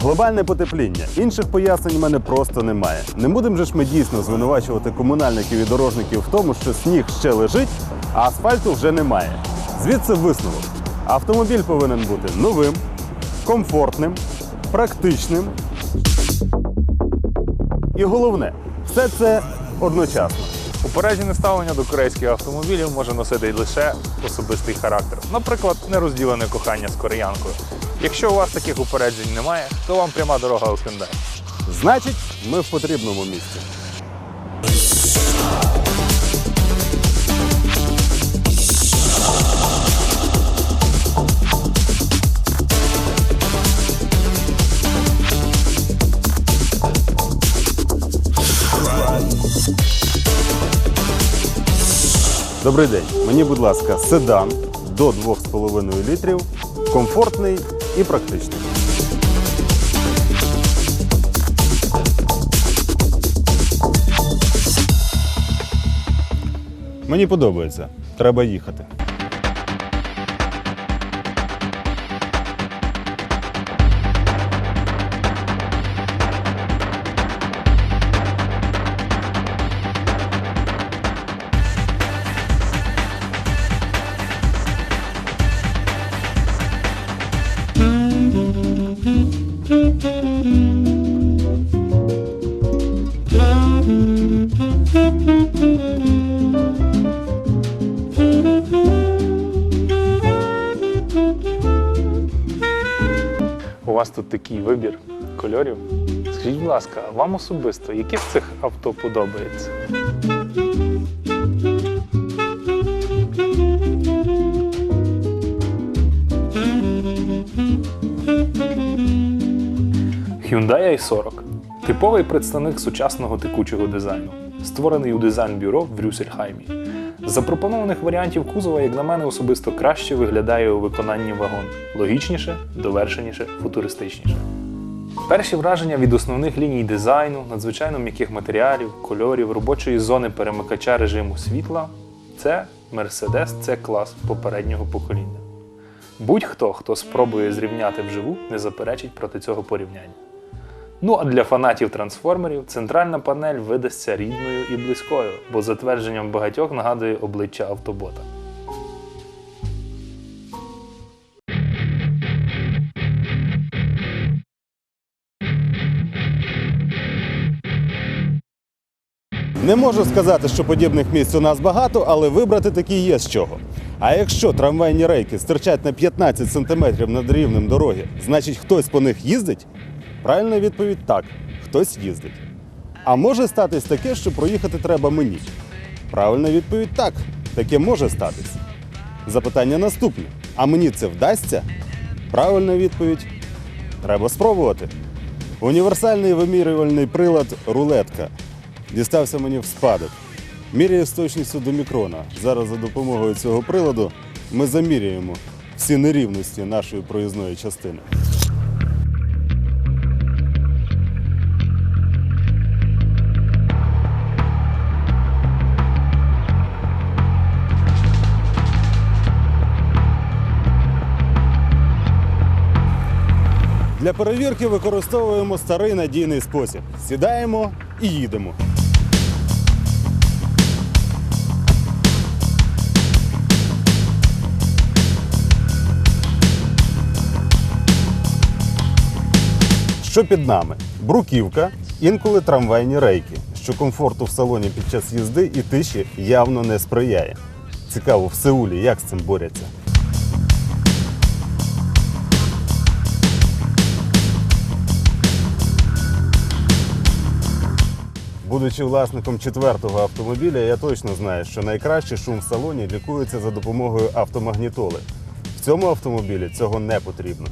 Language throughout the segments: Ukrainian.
Глобальне потепління. Інших пояснень у мене просто немає. Не будемо же ж ми дійсно звинувачувати комунальників і дорожників в тому, що сніг ще лежить, а асфальту вже немає. Звідси висновок. Автомобіль повинен бути новим, комфортним, практичним. І головне, все це одночасно. Упереджене ставлення до корейських автомобілів може носити лише особистий характер. Наприклад, нерозділене кохання з кореянкою. Якщо у вас таких упереджень немає, то вам пряма дорога у Hyundai. Значить, ми в потрібному місці. Добрий день. Мені, будь ласка, седан до 2,5 літрів, комфортний і практичний. Мені подобається. Треба їхати. У вас тут такий вибір кольорів. Скажіть, будь ласка, вам особисто, яке з цих авто подобається? Hyundai i40 типовий представник сучасного текучого дизайну, створений у дизайн-бюро в Рюссельхаймі. З запропонованих варіантів кузова, як на мене, особисто краще виглядає у виконанні вагон. Логічніше, довершеніше, футуристичніше. Перші враження від основних ліній дизайну, надзвичайно м'яких матеріалів, кольорів, робочої зони перемикача режиму світла це Mercedes c клас попереднього покоління. Будь-хто, хто спробує зрівняти вживу, не заперечить проти цього порівняння. Ну а для фанатів трансформерів центральна панель видасться рідною і близькою, бо за твердженням багатьох нагадує обличчя автобота. Не можу сказати, що подібних місць у нас багато, але вибрати такі є з чого. А якщо трамвайні рейки стирчать на 15 см над рівнем дороги, значить хтось по них їздить? Правильна відповідь так, хтось їздить. А може статись таке, що проїхати треба мені? Правильна відповідь так, таке може статись. Запитання наступне: а мені це вдасться? Правильна відповідь треба спробувати. Універсальний вимірювальний прилад рулетка дістався мені в спадок. Міряє з точністю до мікрона. Зараз за допомогою цього приладу ми заміряємо всі нерівності нашої проїзної частини. Для перевірки використовуємо старий надійний спосіб. Сідаємо і їдемо. Що під нами? Бруківка, інколи трамвайні рейки, що комфорту в салоні під час їзди і тиші явно не сприяє. Цікаво, в Сеулі як з цим борються. Будучи власником четвертого автомобіля, я точно знаю, що найкращий шум в салоні лікується за допомогою автомагнітоли. В цьому автомобілі цього не потрібно.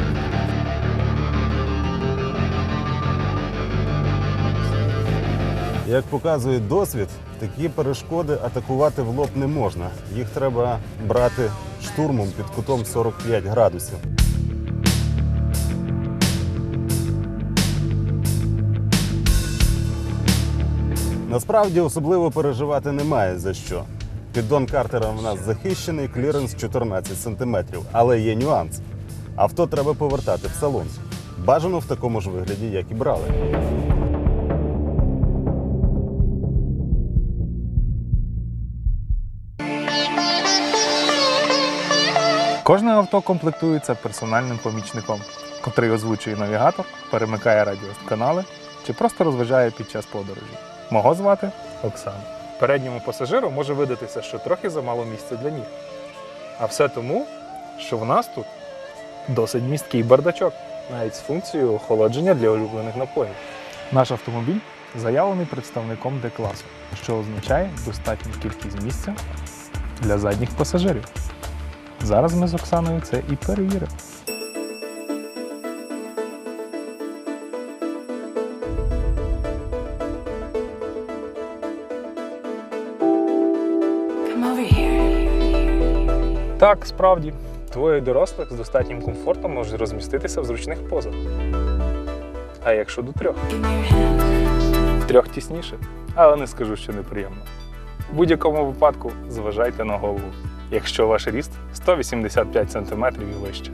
Як показує досвід, такі перешкоди атакувати в лоб не можна. Їх треба брати штурмом під кутом 45 градусів. Насправді особливо переживати немає за що. Піддон картера в нас захищений, кліренс 14 см. Але є нюанс. Авто треба повертати в салон. Бажано в такому ж вигляді, як і брали. Кожне авто комплектується персональним помічником, котрий озвучує навігатор, перемикає радіоканали чи просто розважає під час подорожі. Мого звати Оксана. Передньому пасажиру може видатися, що трохи замало місця для ніг. А все тому, що в нас тут досить місткий бардачок, навіть з функцією охолодження для улюблених напоїв. Наш автомобіль заявлений представником Д-класу, що означає достатню кількість місця для задніх пасажирів. Зараз ми з Оксаною це і перевіримо. Так, справді, двоє дорослих з достатнім комфортом можуть розміститися в зручних позах. А якщо до трьох? Трьох тісніше, але не скажу, що неприємно. У будь-якому випадку зважайте на голову, якщо ваш ріст 185 см і вище.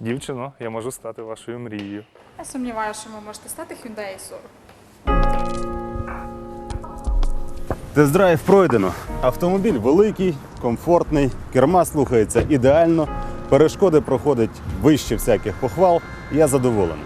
Дівчино, я можу стати вашою мрією. Я сумніваюся, що ви можете стати Hyundai i40. Тест-драйв пройдено. Автомобіль великий, комфортний, керма слухається ідеально, перешкоди проходять вище всяких похвал. Я задоволений.